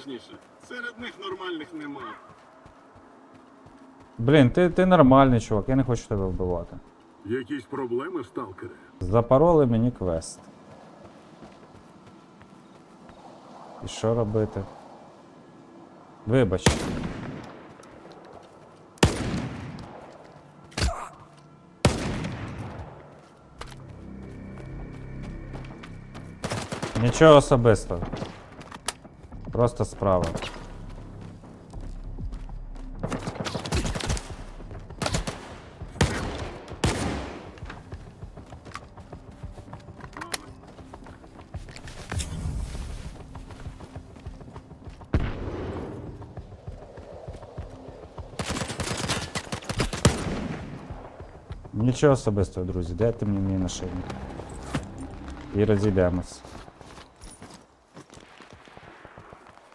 обережніше. Серед них нормальних нема. Блін, ти, ти нормальний чувак, я не хочу тебе вбивати. Якісь проблеми, сталкере? Запороли мені квест. І що робити? Вибач. Нічого особистого. Просто справа. Нічого особистого, друзі, дайте мені мій нашийник. І розійдемось.